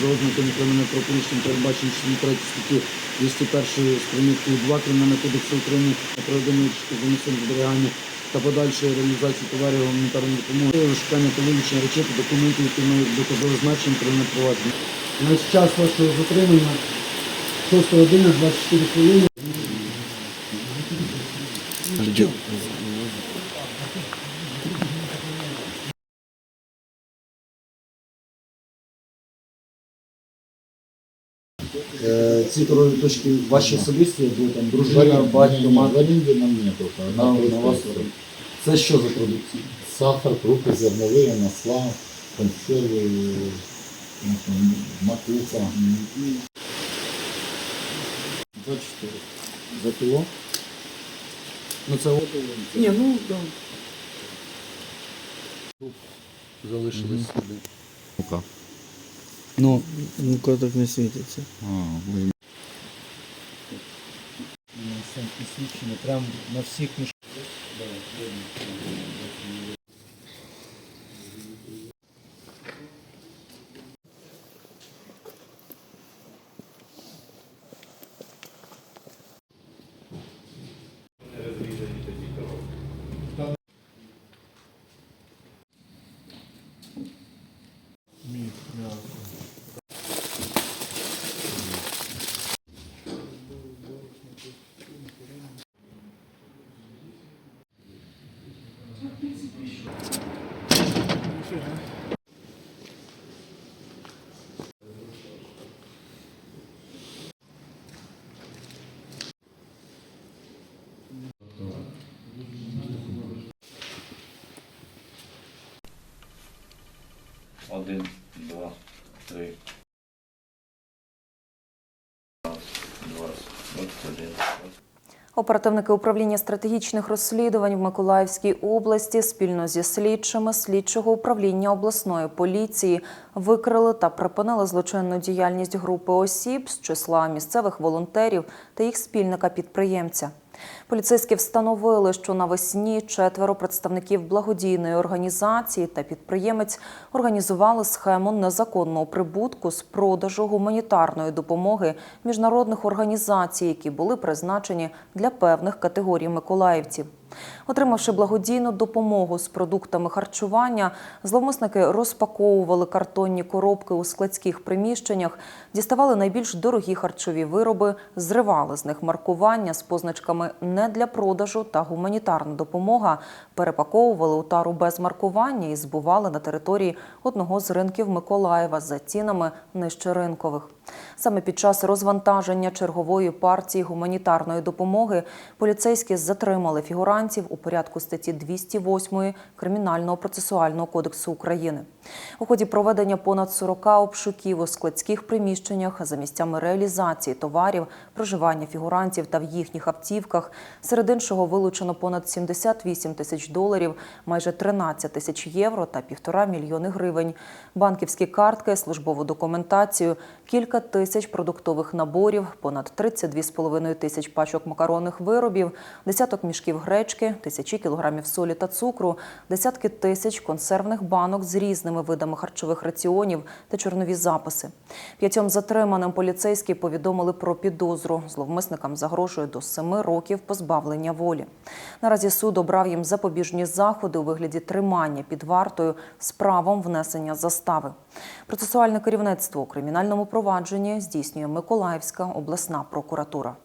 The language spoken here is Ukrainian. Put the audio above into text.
За ознаками кримінального правопорушення передбачені частини 3 статті 201 з приміткою 2 Кримінального кодексу України на проведення замісного зберігання та подальшої реалізації товарів гуманітарної допомоги, розшукання та вилучення речей та документів, які мають доказове значення кримінального провадження. Значить, час вашого затримання 6 година 24 хвилини. Ці торгові точки ваші особисті, були там дружина, батько, В мати. аренде нам нету. На, на вас. Це що за продукція? Сахар, крупы зерновые, масла, консервы, ну, там, макуха. 24. За кіло? Ну це от. Ні, ну да. Залишились сюди. Ну-ка. Ну, ну так не світиться. А, мы Самі свідчення, прям на всіх мішках. Один, два, три. Раз, два, двадцять один. Оперативники управління стратегічних розслідувань в Миколаївській області спільно зі слідчими слідчого управління обласної поліції викрили та припинили злочинну діяльність групи осіб з числа місцевих волонтерів та їх спільника-підприємця. Поліцейські встановили, що навесні четверо представників благодійної організації та підприємець організували схему незаконного прибутку з продажу гуманітарної допомоги міжнародних організацій, які були призначені для певних категорій миколаївців. Отримавши благодійну допомогу з продуктами харчування, зловмисники розпаковували картонні коробки у складських приміщеннях, діставали найбільш дорогі харчові вироби, зривали з них маркування з позначками не для продажу та гуманітарна допомога, перепаковували у тару без маркування і збували на території одного з ринків Миколаєва за цінами нижче ринкових. Саме під час розвантаження чергової партії гуманітарної допомоги поліцейські затримали фігурантів у порядку статті 208 Кримінального процесуального кодексу України. У ході проведення понад 40 обшуків у складських приміщеннях за місцями реалізації товарів, проживання фігурантів та в їхніх автівках, серед іншого вилучено понад 78 тисяч доларів, майже 13 тисяч євро та півтора мільйони гривень, банківські картки, службову документацію, кілька тисяч продуктових наборів, понад 32,5 тисяч пачок макаронних виробів, десяток мішків гречки, тисячі кілограмів солі та цукру, десятки тисяч консервних банок з різними видами харчових раціонів та чорнові записи. П'ятьом затриманим поліцейські повідомили про підозру. Зловмисникам загрожує до семи років позбавлення волі. Наразі суд обрав їм запобіжні заходи у вигляді тримання під вартою з правом внесення застави. Процесуальне керівництво у кримінальному провадженні здійснює Миколаївська обласна прокуратура.